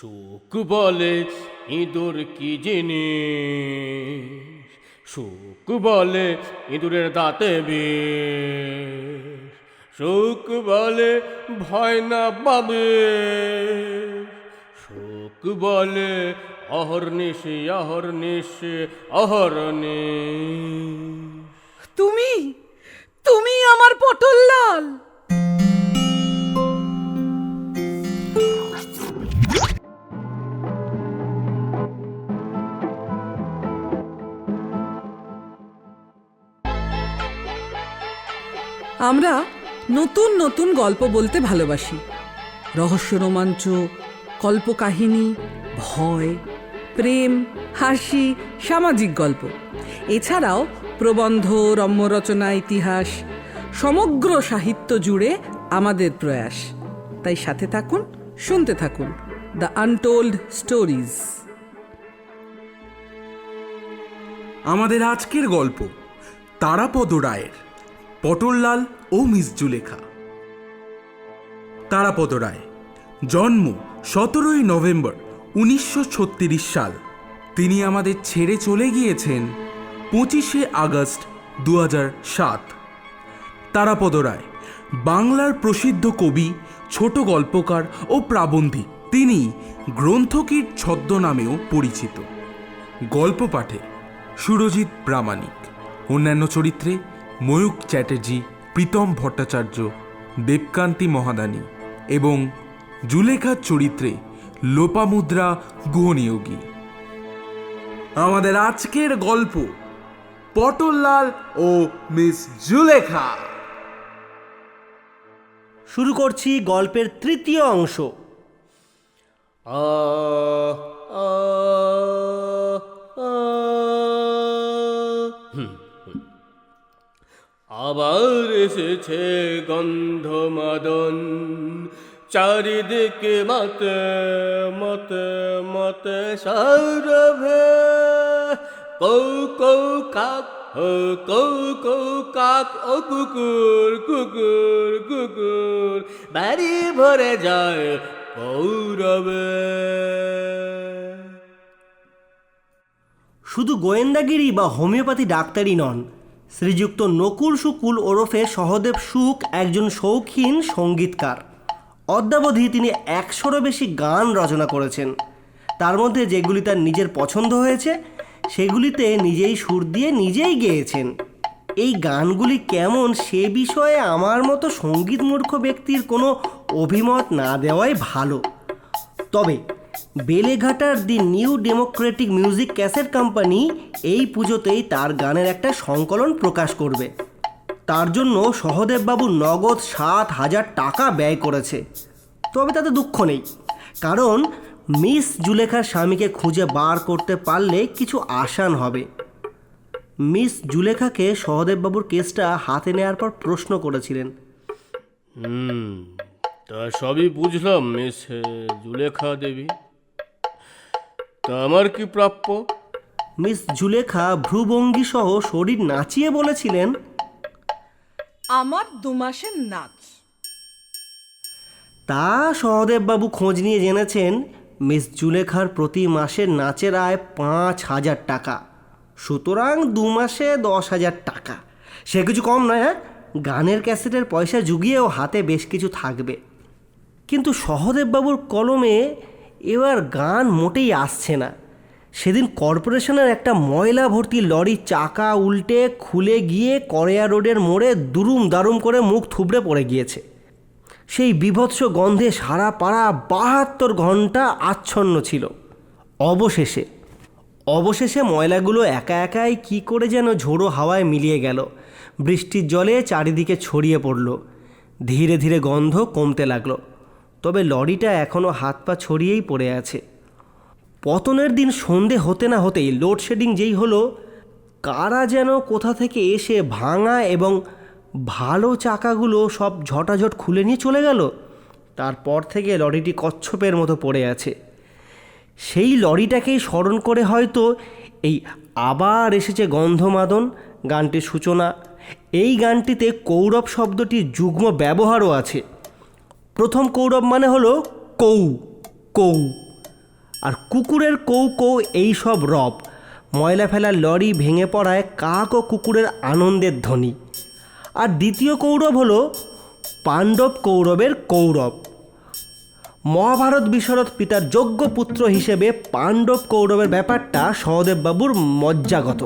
সুখ বলে, ইঁদুর কি জিনিস? সুখ বলে, ইঁদুরের দাঁতে বিষ। সুখ বলে, ভয় না পাবে। সুখ বলে অহর্নিশ অহর্নিশ অহরণে তুমি? তুমি আমার পটল লাল। আমরা নতুন নতুন গল্প বলতে ভালোবাসি। রহস্য, রোমাঞ্চ, কল্পকাহিনী, ভয়, প্রেম, হাসি, সামাজিক গল্প। এছাড়াও প্রবন্ধ, রম্যরচনা, ইতিহাস, সমগ্র সাহিত্য জুড়ে আমাদের প্রয়াস। তাই সাথে থাকুন, শুনতে থাকুন দ্য আনটোল্ড স্টোরিজ। আমাদের আজকের গল্প তারাপদ রায়ের। পটললাল ও মিস জুলেখা। তারাপদ রায়, জন্ম সতেরোই নভেম্বর উনিশশো ছত্রিশ সাল। তিনি আমাদের ছেড়ে চলে গিয়েছেন পঁচিশে আগস্ট দু সাত। তারাপদ রায়, বাংলার প্রসিদ্ধ কবি, ছোট গল্পকার ও প্রাবন্ধিক। তিনি গ্রন্থকীর ছদ্মনামেও পরিচিত। গল্প পাঠে সুরজিৎ প্রামাণিক। অন্যান্য চরিত্রে ময়ূক চ্যাটার্জি প্রীতম ভট্টাচার্য দেবকান্তি মহাদানী এবং জুলেখার চরিত্রে লোপামুদ্রা গুহনিয়োগী। আমাদের আজকের গল্প পটললাল ও মিস জুলেখা। শুরু করছি গল্পের তৃতীয় অংশ। আ আ আ আবার এসেছে গন্ধ মাদন চারিদিকে মতে মতে মতে সৌরভে। কৌ কৌ কাক কৌ কৌ কাক, ও কুকুর কুকুর কুকুর। বাড়ি ভরে যায় কৌরবে। শুধু গোয়েন্দাগিরি বা হোমিওপ্যাথি ডাক্তারই নন শ্রীযুক্ত নকুল শুকুল ওরফে সহদেব সুখ একজন শৌখিন সঙ্গীতকার। অদ্যাবধি তিনি একশোরও বেশি গান রচনা করেছেন। তার মধ্যে যেগুলি তার নিজের পছন্দ হয়েছে, সেগুলিতে নিজেই সুর দিয়ে নিজেই গেয়েছেন। এই গানগুলি কেমন সে বিষয়ে আমার মতো সংগীত মূর্খ ব্যক্তির কোনো অভিমত না দেওয়াই ভালো। তবে বেলেঘাটার the new democratic music cassette company এই পুজোতেই তার গানের একটা সংকলন প্রকাশ করবে। তার জন্য সহদেববাবু নগদ সাত হাজার টাকা ব্যয় করেছে। তবে তাতে দুঃখ নেই। কারণ মিস জুলেখার স্বামীকে খুঁজে বার করতে পারলে কিছু আসান হবে। মিস জুলেখাকে সহদেববাবুর কেসটা হাতে নেওয়ার পর প্রশ্ন করেছিলেন। হুম। তা সবই বুঝলাম মিস জুলেখা দেবী। তা আমার কি প্রাপ্য? মিস জুলেখা ভ্রুভঙ্গি সহ শরীর নাচিয়ে বলেছিলেন। আমার দু মাসের নাচ। তা সহদেববাবু খোঁজ নিয়ে জেনেছেন মিস জুলেখার প্রতি মাসে নাচের আয় পাঁচ হাজার টাকা। সুতরাং দু মাসে দশ হাজার টাকা। সে কিছু কম নয় হ্যাঁ? গানের ক্যাসেটের পয়সা জুগিয়েও হাতে বেশ কিছু থাকবে। কিন্তু সহদেববাবুর কলমে এবার গান মোটেই আসছে না। সেদিন কর্পোরেশনের একটা ময়লা ভর্তি লরির চাকা উল্টে খুলে গিয়ে করেয়া রোডের মোড়ে দুরুম দারুম করে মুখ থুবড়ে পড়ে গিয়েছে। সেই বিভৎস গন্ধে সারা পাড়া বাহাত্তর ঘণ্টা আচ্ছন্ন ছিল। অবশেষে অবশেষে ময়লাগুলো একা একাই কি করে যেন ঝোড়ো হাওয়ায় মিলিয়ে গেল। বৃষ্টির জলে চারিদিকে ছড়িয়ে পড়ল। ধীরে ধীরে গন্ধ কমতে লাগল। তবে লরিটা এখনও হাত পা ছড়িয়েই পড়ে আছে। পতনের দিন সন্ধে হতে না হতেই লোডশেডিং যেই হলো, কারা যেন কোথা থেকে এসে ভাঙা এবং ভালো চাকাগুলো সব ঝটাঝট খুলে নিয়ে চলে গেল, তারপর থেকে লরিটি কচ্ছপের মতো পড়ে আছে। সেই লরিটাকেই স্মরণ করে হয়তো এই আবার এসেছে গন্ধমাদন গানটির সূচনা। এই গানটিতে কৌরব শব্দটির যুগ্ম ব্যবহারও আছে। প্রথম কৌরব মানে হলো কৌ কৌ। আর কুকুরের কৌ কৌ এই সব রব। ময়লা ফেলার লরি ভেঙে পড়ায় কাক ও কুকুরের আনন্দের ধ্বনি। আর দ্বিতীয় কৌরব হলো পাণ্ডব কৌরবের কৌরব। মহাভারত বিশরদ পিতার যোগ্য পুত্র হিসেবে পাণ্ডব কৌরবের ব্যাপারটা সহদেববাবুর মজ্জাগত।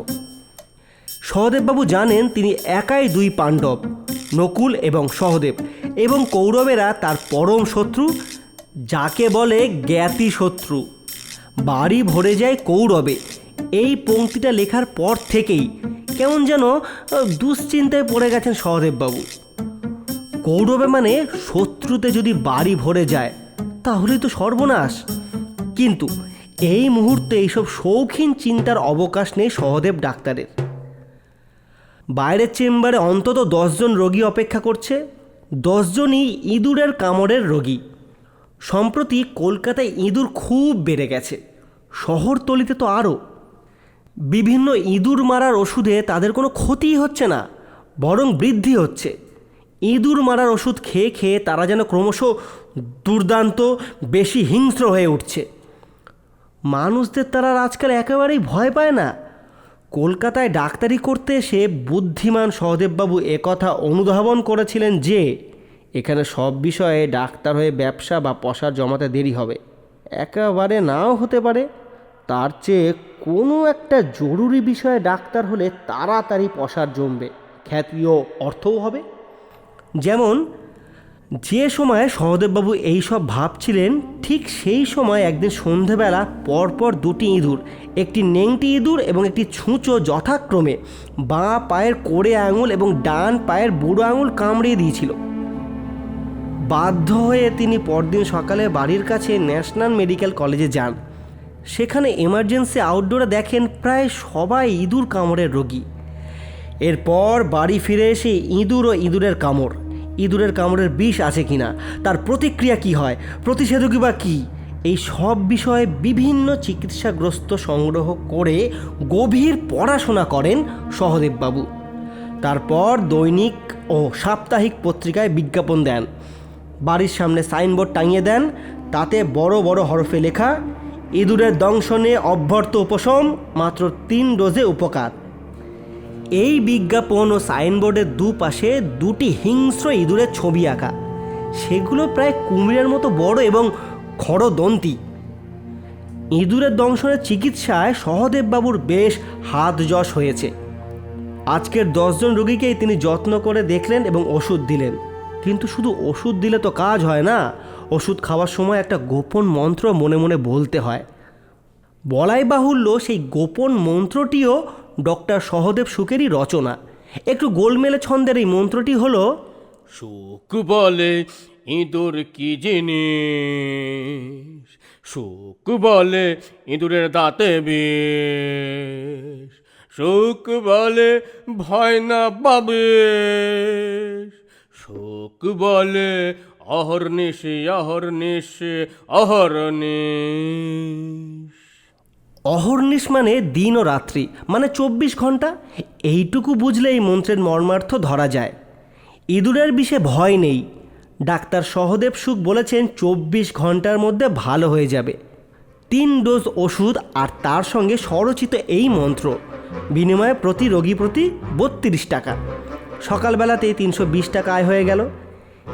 সহদেববাবু জানেন তিনি একাই দুই পাণ্ডব, নকুল এবং সহদেব। এবং কৌরবেরা তার পরম শত্রু, যাকে বলে জ্ঞাতি শত্রু। বাড়ি ভরে যায় কৌরবে। এই পংক্তিটা লেখার পর থেকেই কেমন যেন দুশ্চিন্তায় পড়ে গেছেন সহদেববাবু। কৌরবে মানে শত্রুতে যদি বাড়ি ভরে যায়, তাহলেই তো সর্বনাশ। কিন্তু এই মুহূর্তে এইসব শৌখিন চিন্তার অবকাশ নেই সহদেব ডাক্তারের। বাইরের চেম্বারে অন্তত দশজন রোগী অপেক্ষা করছে। দশজনই ইঁদুরের কামড়ের রোগী। সম্প্রতি কলকাতায় ইঁদুর খুব বেড়ে গেছে। শহরতলিতে তো আরও। বিভিন্ন ইঁদুর মারার ওষুধে তাদের কোনো ক্ষতিই হচ্ছে না, বরং বৃদ্ধি হচ্ছে। ইঁদুর মারার ওষুধ খেয়ে খেয়ে তারা যেন ক্রমশ দুর্দান্ত, বেশি হিংস্র হয়ে উঠছে। মানুষদের তারা আজকাল একেবারেই ভয় পায় না। কলকাতায় ডাক্তারি করতে এসে বুদ্ধিমান সহদেববাবু একথা অনুধাবন করেছিলেন যে, এখানে সব বিষয়ে ডাক্তার হয়ে ব্যবসা বা পশার জমাতে দেরি হবে। একেবারে নাও হতে পারে। তার চেয়ে কোনো একটা জরুরি বিষয়ে ডাক্তার হলে তাড়াতাড়ি পশার জমবে। খ্যাতি ও অর্থও হবে। যেমন যে সময় সহদেববাবু এইসব ভাবছিলেন, ঠিক সেই সময় একদিন সন্ধেবেলা পরপর দুটি ইঁদুর, একটি নেংটি ইঁদুর এবং একটি ছুঁচো যথাক্রমে বাঁ পায়ের কোড়ে আঙুল এবং ডান পায়ের বুড়ো আঙুল কামড়িয়ে দিয়েছিল। বাধ্য হয়ে তিনি পরদিন সকালে বাড়ির কাছে ন্যাশনাল মেডিকেল কলেজে যান। সেখানে এমার্জেন্সি আউটডোরে দেখেন প্রায় সবাই ইঁদুর কামড়ের রোগী। এরপর বাড়ি ফিরে এসে ইঁদুর ও ইঁদুরের কামড়। ইঁদুরের কামড়ের বিষ আছে কিনা? তার প্রতিক্রিয়া কি হয়? প্রতিষেধকই বা কী? এই সব বিষয়ে বিভিন্ন চিকিৎসাগ্রস্ত সংগ্রহ করে গভীর পড়াশোনা করেন সহদেববাবু। তারপর দৈনিক ও সাপ্তাহিক পত্রিকায় বিজ্ঞাপন দেন। বাড়ির সামনে সাইনবোর্ড টাঙিয়ে দেন। তাতে বড় বড় হরফে লেখা, ইঁদুরের দংশনে অভ্যর্থ উপশম, মাত্র তিন ডোজে উপকার। এই বিজ্ঞাপন ও সাইনবোর্ডের দুপাশে দুটি হিংস্র ইঁদুরের ছবি আঁকা। সেগুলো প্রায় কুমিরের মতো বড় এবং খড়দন্তি। ইঁদুরের দংশনের চিকিৎসায় সহদেববাবুর বেশ হাত যশ হয়েছে। আজকের দশজন রোগীকেই তিনি যত্ন করে দেখলেন এবং ওষুধ দিলেন। কিন্তু শুধু ওষুধ দিলে তো কাজ হয় না, ওষুধ খাওয়ার সময় একটা গোপন মন্ত্র মনে মনে বলতে হয়। বলাই বাহুল্য সেই গোপন মন্ত্রটিও ডক্টর সহদেব সুখেরই রচনা। একটু গোলমেলে ছন্দের এই মন্ত্রটি হলো, সুখ বলে ইঁদুর কি জিনিস? সুখ বলে ইঁদুরের দাঁতে বিষ। সুখ বলে ভয় না পাবে সুখ বলে অহর্নিশ অহর্নিশ অহর্নিশ। অহর্নিশ মানে দিন ও রাত্রি মানে চব্বিশ ঘণ্টা। এইটুকু বুঝলে এই মন্ত্রের মর্মার্থ ধরা যায়। ইঁদুরের বিষে ভয় নেই। ডাক্তার সহদেব সুখ বলেছেন চব্বিশ ঘণ্টার মধ্যে ভালো হয়ে যাবে। তিন ডোজ ওষুধ আর তার সঙ্গে স্বরচিত এই মন্ত্র। বিনিময়ে প্রতি রোগী প্রতি বত্রিশ টাকা। সকালবেলাতেই তিনশো বিশ টাকা আয় হয়ে গেল।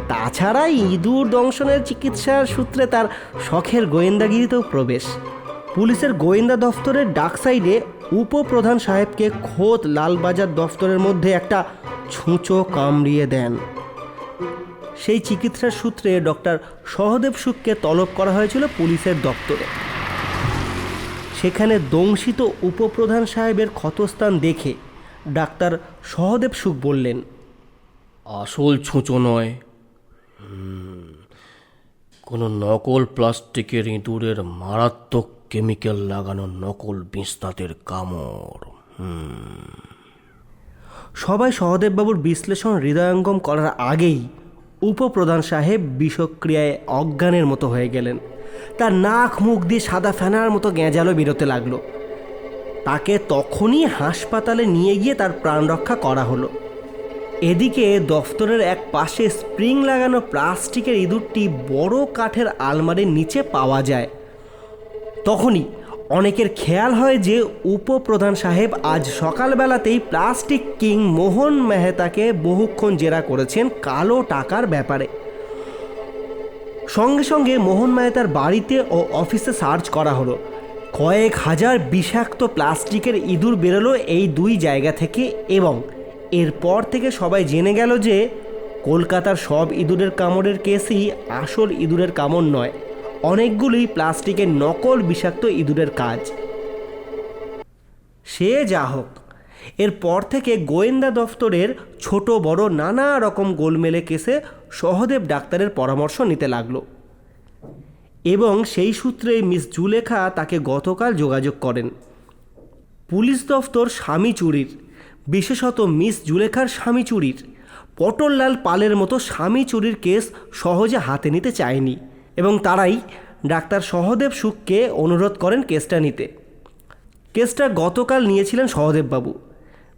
তাছাড়া ইঁদুর দংশনের চিকিৎসার সূত্রে তার শখের গোয়েন্দাগিরিতেও প্রবেশ। পুলিশের গোয়েন্দা দফতরের ডাক সাইডে উপপ্রধান সাহেবকে খোদ লালবাজার দফতরের মধ্যে একটা ছুঁচো কামড়িয়ে দেন। সেই চিকিৎসার সূত্রে ডক্টর সহদেব সুখকে তলব করা হয়েছিল পুলিশের দপ্তরে। সেখানে দংশিত উপপ্রধান সাহেবের ক্ষতস্থান দেখে ডাক্তার সহদেব সুখ বললেন, আসল ছুঁচো নয়। কোনো নকল প্লাস্টিকের ইঁদুরের মারাত্মক কেমিক্যাল লাগানো নকল বিস্তাতের কামড়। সবাই সহদেববাবুর বিশ্লেষণ হৃদয়ঙ্গম করার আগেই উপপ্রধান সাহেব বিষক্রিয়ায় অজ্ঞানের মতো হয়ে গেলেন। তার নাক মুখ দিয়ে সাদা ফেনার মতো গেঁজালো বেরোতে লাগল। তাকে তখনই হাসপাতালে নিয়ে গিয়ে তার প্রাণ রক্ষা করা হলো। এদিকে দফতরের এক পাশে স্প্রিং লাগানো প্লাস্টিকের ইঁদুরটি বড় কাঠের আলমারির নিচে পাওয়া যায়। তখনই অনেকের খেয়াল হয় যে উপপ্রধান সাহেব আজ সকালবেলাতেই প্লাস্টিক কিং মোহন মেহতাকে বহুক্ষণ জেরা করেছেন কালো টাকার ব্যাপারে। সঙ্গে সঙ্গে মোহন মেহতার বাড়িতে ও অফিসে সার্চ করা হলো। কয়েক হাজার বিষাক্ত প্লাস্টিকের ইঁদুর বেরোলো এই দুই জায়গা থেকে এবং এরপর থেকে সবাই জেনে গেল যে কলকাতার সব ইঁদুরের কামড়ের কেসই আসল ইঁদুরের কামড় নয়। অনেকগুলোই প্লাস্টিকের নকল বিষাক্ত ইঁদুরের কাজ। সে যা হোক, এরপর থেকে গোয়েন্দা দফতরের ছোট বড় নানা রকম গোলমেলে কেসে সহদেব ডাক্তারের পরামর্শ নিতে লাগল। এবং সেই সূত্রে মিস জুলেখা তাকে গতকাল যোগাযোগ করেন। পুলিশ দফতর স্বামী চুরির, বিশেষত মিস জুলেখার স্বামী চুরির, পটললাল পালের মতো স্বামী চুরির কেস সহজে হাতে নিতে চায়নি। এবং তারাই ডাক্তার সহদেব সুখকে অনুরোধ করেন কেসটা নিতে। কেসটা গতকাল নিয়েছিলেন সহদেববাবু।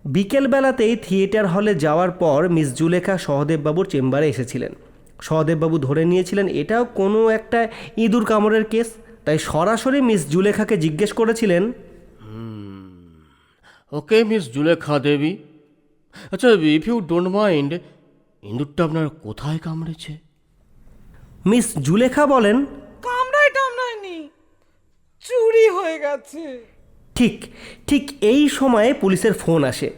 বিকেলবেলাতেই থিয়েটার হলে যাওয়ার পর মিস জুলেখা সহদেববাবুর চেম্বারে এসেছিলেন। সহদেববাবু ধরে নিয়েছিলেন, এটাও কোনো একটা ইঁদুর কামড়ের কেস? তাই সরাসরি মিস জুলেখাকে জিজ্ঞেস করেছিলেন। Okay miss Zulekha Devi. আচ্ছা ইফ ইউ ডোন্ট মাইন্ড ইঁদুরটা আপনার কোথায় কামড়েছে? মিস জুলেখা বলেন কামড়ায় টামড়ায়নি চুরি হয়ে গেছে। ঠিক ঠিক এই সময়ে পুলিশের ফোন আসে।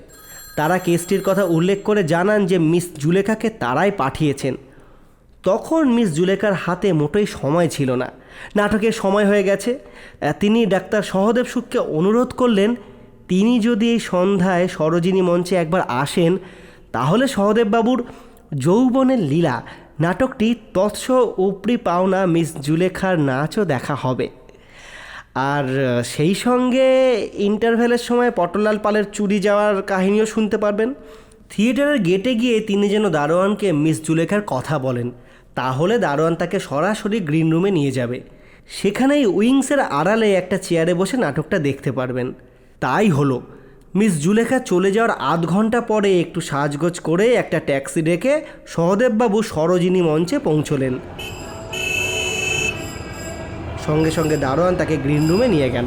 তারা কেসটির কথা উল্লেখ করে জানান যে মিস জুলেখাকে তারাই পাঠিয়েছেন। তখন মিস জুলেখার হাতে মোটেই সময় ছিল না। নাটকের সময় হয়ে গেছে। তিনি ডাক্তার সহদেব সুখকে অনুরোধ করলেন তিনি যদি এই সন্ধ্যায় সরোজিনী মঞ্চে একবার আসেন তাহলে সহদেববাবুর যৌবনের লীলা নাটকটি তৎস উপরি পাওনা মিস জুলেখার নাচও দেখা হবে। আর সেই সঙ্গে ইন্টারভেলের সময় পটলাল পালের চুরি যাওয়ার কাহিনীও শুনতে পারবেন। থিয়েটারের গেটে গিয়ে তিনি যেন দারোয়ানকে মিস জুলেখার কথা বলেন, তাহলে দারোয়ান তাকে সরাসরি গ্রিন রুমে নিয়ে যাবে। সেখানেই উইংসের আড়ালে একটা চেয়ারে বসে নাটকটা দেখতে পারবেন। তাই হলো। মিস জুলেখা চলে যাওয়ার আধ ঘণ্টা পরে একটু সাজগোজ করে একটা ট্যাক্সি ডেকে সহদেববাবু সরোজিনী মঞ্চে পৌঁছলেন। সঙ্গে সঙ্গে দারোয়ান তাকে গ্রিন রুমে নিয়ে গেল।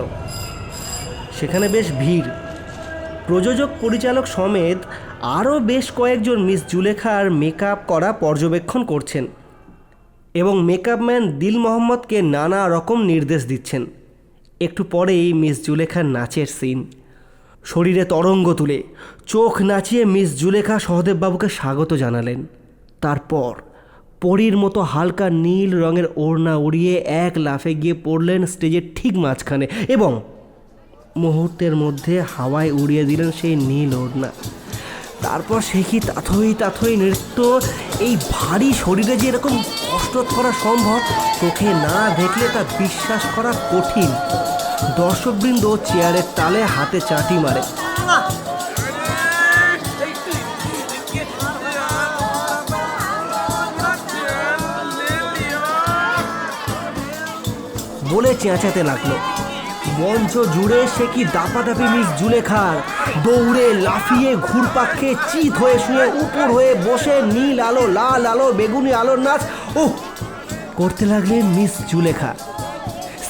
সেখানে বেশ ভিড়। প্রযোজক পরিচালক সমেত আরও বেশ কয়েকজন মিস জুলেখার মেকআপ করা পর্যবেক্ষণ করছেন এবং মেকআপ ম্যান দিল মোহাম্মদকে নানা রকম নির্দেশ দিচ্ছেন। একটু পরেই মিস জুলেখার নাচের সিন। শরীরে তরঙ্গ তুলে চোখ নাচিয়ে মিস জুলেখা সহদেববাবুকে স্বাগত জানালেন। তারপর পরীর মতো হালকা নীল রঙের ওড়না উড়িয়ে এক লাফে গিয়ে পড়লেন স্টেজের ঠিক মাঝখানে এবং মুহূর্তের মধ্যে হাওয়ায় উড়িয়ে দিলেন সেই নীল ওড়না। তারপর সে কি তাথই তাথই নৃত্য? এই ভারী শরীরে যে এরকম কষ্ট করা সম্ভব, চোখে না দেখলে তা বিশ্বাস করা কঠিন। দর্শকবৃন্দ চেয়ারের তালে হাতে চাটি মারে। বলে চেঁচাতে লাগল। মঞ্চ জুড়ে সে কি দাপাদাপি মিস জুলেখার? দৌড়ে লাফিয়ে ঘুরপাক খেয়ে চিত হয়ে শুয়ে উপর হয়ে বসে নীল আলো, লাল আলো, বেগুনি আলোর নাচ। ও করতে লাগলেন মিস জুলেখা।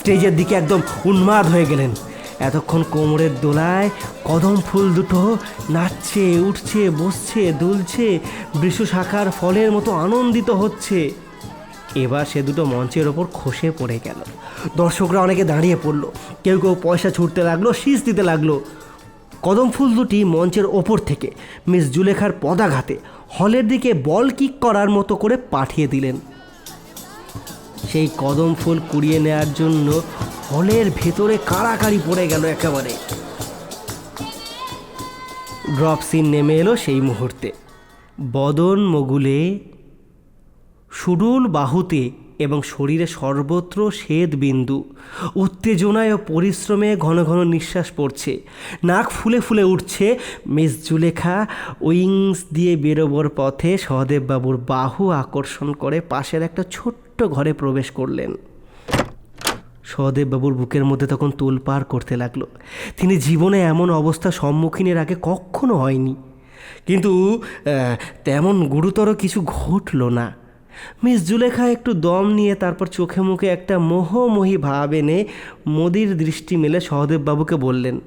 স্টেজের দিকে একদম উন্মাদ হয়ে গেলেন। এতক্ষণ কোমরের দোলায় কদম ফুল দুটো নাচছে, উঠছে, বসছে, দুলছে, বৃষ শাখার ফলের মতো আনন্দিত হচ্ছে। এবার সে দুটো মঞ্চের ওপর খসে পড়ে গেল। দর্শকরা অনেকে দাঁড়িয়ে পড়ল। কেউ কেউ পয়সা ছুটতে লাগল, শীষ দিতে লাগল। কদম ফুল দুটি মঞ্চের ওপর থেকে মিস জুলেখার পদাঘাতে হলের দিকে বল কিক করার মতো করে পাঠিয়ে দিলেন। সেই কদম ফুল কুড়িয়ে নেওয়ার জন্য হলের ভেতরে কাড়াকাড়ি পড়ে গেল একেবারে। ড্রপ সিন নেমে এলো সেই মুহূর্তে। বদন মগুলে, সুডুল বাহুতে এবং শরীরে সর্বত্র শ্বেত বিন্দু উত্তেজনায় ও পরিশ্রমে ঘন ঘন নিঃশ্বাস পড়ছে। নাক ফুলে ফুলে উঠছে। মিস জুলেখা উইংস দিয়ে বেরোবার পথে সহদেববাবুর বাহু আকর্ষণ করে পাশের একটা ছোট্ট ঘরে প্রবেশ করলেন। সহদেববাবুর বুকের মধ্যে তখন তোলপাড় করতে লাগল। তিনি জীবনে এমন অবস্থা সম্মুখীনের আগে কখনো হয়নি। কিন্তু তেমন গুরুতর কিছু ঘটল না। মিস জুলেখা একটু দম নিয়ে তারপর চোখে মুখে একটা মোহমোহী ভাব এনে মোদির দৃষ্টি মেলে সহদেববাবুকে বললেন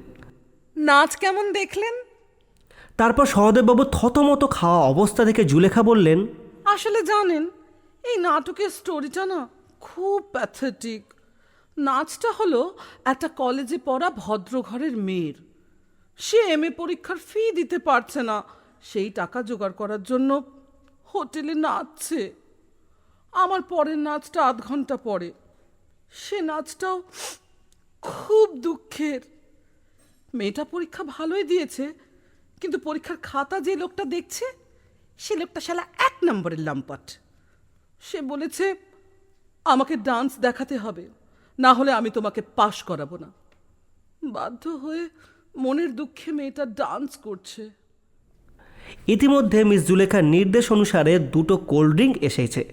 নাচ কেমন দেখলেন? তারপর সহদেববাবু থতমত খাওয়া অবস্থা দেখে জুলেখা বললেন আসলে জানেন এই নাটকের স্টোরিটা না খুব প্যাথেটিক নাচটা হলো একটা কলেজে পড়া ভদ্র ঘরের মেয়ের। সে এম এ পরীক্ষার ফি দিতে পারছে না। সেই টাকা জোগাড় করার জন্য হোটেলে নাচছে। আমার পরের নাচটা আধ ঘণ্টা পরে। সে নাচটাও খুব দুঃখের। মেয়েটা পরীক্ষা ভালোই দিয়েছে, কিন্তু পরীক্ষার খাতা যে লোকটা দেখছে, সে লোকটা শালা এক নম্বরের লাম্পাট। সে বলেছে আমাকে ডান্স দেখাতে হবে না হলে আমি তোমাকে পাশ করাবো না। বাধ্য হয়ে মনের দুঃখে মেয়েটা ডান্স করছে। ইতিমধ্যে মিস জুলেখার নির্দেশ অনুসারে দুটো কোল্ড ড্রিঙ্ক এসেছে।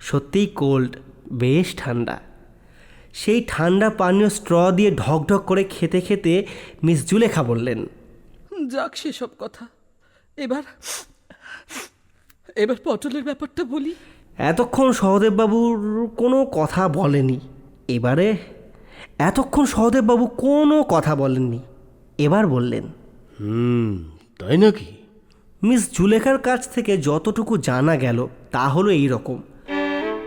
সত্যিই কোল্ড বেশ ঠান্ডা। সেই ঠান্ডা পানীয় স্ট্র দিয়ে ঢকঢক করে খেতে খেতে মিস জুলেখা বললেন যাক সেসব কথা এবার এবার পটলের ব্যাপারটা বলি। এতক্ষণ সহদেববাবুর কোনো কথা বলেনি। এবারে এতক্ষণ সহদেববাবু কোনো কথা বলেননি। এবার বললেন হুম তাই নাকি? মিস জুলেখার কাছ থেকে যতটুকু জানা গেল তা হলো এই রকম।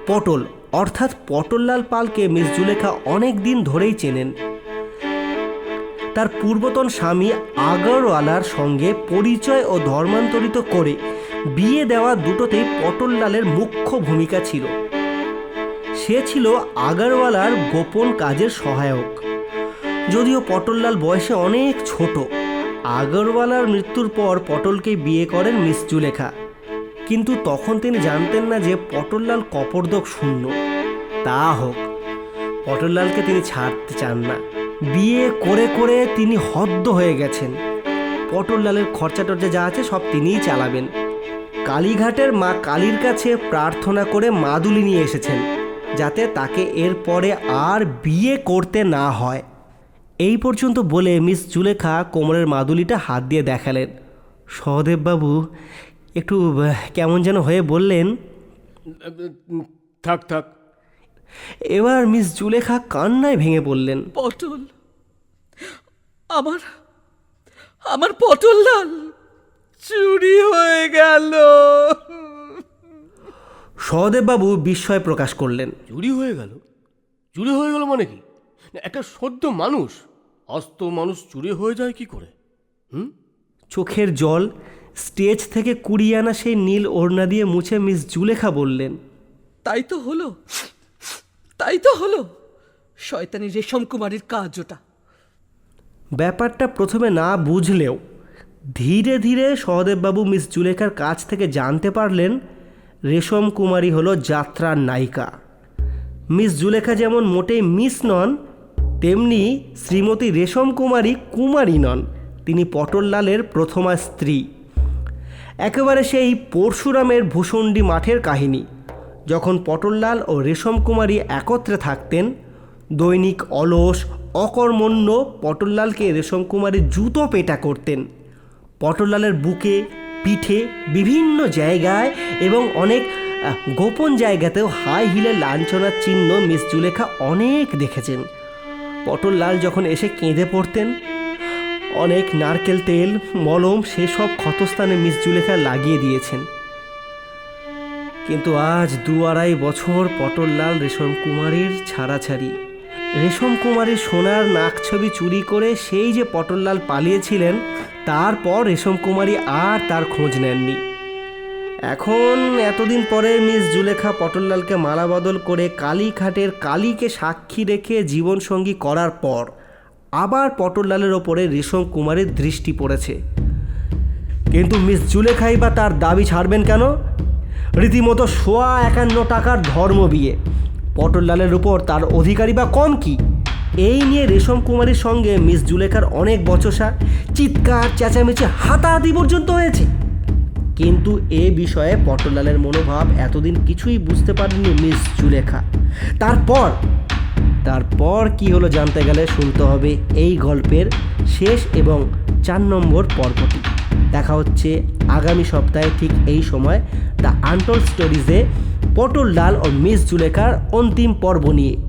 পটল অর্থাৎ পটললাল পালকে মিস জুলেখা অনেক দিন ধরেই চেনেন। তার পূর্বতন স্বামী আগরওয়ালার সঙ্গে পরিচয় ও ধর্মান্তরিত করে বিয়ে দেওয়া দুটোতেই পটললালের মুখ্য ভূমিকা ছিল। সে ছিল আগরওয়ালার গোপন কাজের সহায়ক। যদিও পটললাল বয়সে অনেক ছোট, আগরওয়ালার মৃত্যুর পর পটলকে বিয়ে করেন মিস জুলেখা। কিন্তু তখন তিনি জানতেন না যে পটললাল কপর্দক শূন্য। তা হোক পটললালকে তিনি ছাড়তে চান না। বিয়ে করে করে তিনি হদ্দ হয়ে গেছেন। পটললালের খরচা টর্চা যা আছে সব তিনিই চালাবেন। কালীঘাটের মা কালীর কাছে প্রার্থনা করে মাদুলি নিয়ে এসেছেন যাতে তাকে এরপরে আর বিয়ে করতে না হয়। এই পর্যন্ত বলে মিস জুলেখা কোমরের মাদুলিটা হাত দিয়ে দেখালেন। সহদেববাবু একটু কেমন যেন হয়ে বললেন। থাক থাক। এবার মিস জুলেখা কান্নায় ভেঙে পড়লেন। পটল। আমার আমার পটল লাল। চুরি হয়ে গেল। সহদেববাবু বিস্ময় প্রকাশ করলেন। চুরি হয়ে গেল? চুরি হয়ে গেল মানে কি? একটা সদ্য মানুষ অস্ত মানুষ চুরি হয়ে যায় কি করে? হুম? চোখের জল স্টেজ থেকে কুড়িয়ে আনা সেই নীল ওড়না দিয়ে মুছে মিস জুলেখা বললেন তাই তো হলো তাই তো হলো শয়তানি রেশম কুমারীর কাজ ওটা। ব্যাপারটা প্রথমে না বুঝলেও ধীরে ধীরে সহদেববাবু মিস জুলেখার কাছ থেকে জানতে পারলেন রেশম কুমারী হলো যাত্রার নায়িকা। মিস জুলেখা যেমন মোটেই মিস নন, তেমনি শ্রীমতী রেশম কুমারী কুমারী নন। তিনি পটললালের প্রথমা স্ত্রী। একেবারে সেই পরশুরামের ভূষণ্ডী মাঠের কাহিনী। যখন পটললাল ও রেশম কুমারী একত্রে থাকতেন, দৈনিক অলস, অকর্মণ্য পটললালকে রেশম কুমারী জুতো পেটা করতেন। পটললালের বুকে, পিঠে, বিভিন্ন জায়গায় এবং অনেক গোপন জায়গাতেও হাই হিলে লাঞ্ছনার চিহ্ন মিস জুলেখা অনেক দেখেছেন। পটললাল যখন এসে কেঁদে পড়তেন, অনেক নারকেল তেল, মলম সেসব ক্ষতস্থানে মিস জুলেখা লাগিয়ে দিয়েছেন। কিন্তু আজ দু আড়াই বছর পটললাল রেশম কুমারীর ছাড়াছাড়ি। রেশম কুমারীর সোনার নাকছবি চুরি করে সেই যে পটললাল পালিয়েছিলেন তারপর রেশম কুমারী আর তার খোঁজ নেননি। এখন এতদিন পরে মিস জুলেখা পটললালকে মালা বদল করে কালীঘাটের কালীকে সাক্ষী রেখে জীবনসঙ্গী করার পর আবার পটললালের ওপরে রেশম কুমারীর দৃষ্টি পড়েছে। কিন্তু মিস জুলেখাই বা তার দাবি ছাড়বেন কেন? রীতিমতো সোয়া একান্ন টাকার ধর্ম বিয়ে। পটললালের উপর তার অধিকারী বা কম কি? এই নিয়ে রেশম কুমারীর সঙ্গে মিস জুলেখার অনেক বচসা, চিৎকার, চেঁচামেচি হাতাহাতি পর্যন্ত হয়েছে। কিন্তু এ বিষয়ে পটললালের মনোভাব এতদিন কিছুই বুঝতে পারেনি মিস জুলেখা। তারপর তারপর কি হলো জানতে গেলে শুনতে হবে এই গল্পের শেষ এবং চার নম্বর পর্বটি। দেখা হচ্ছে আগামী সপ্তাহে ঠিক এই সময় দ্য আনটোল স্টোরিজে পটল ডাল ও মিস জুলেখার অন্তিম পর্ব নিয়ে।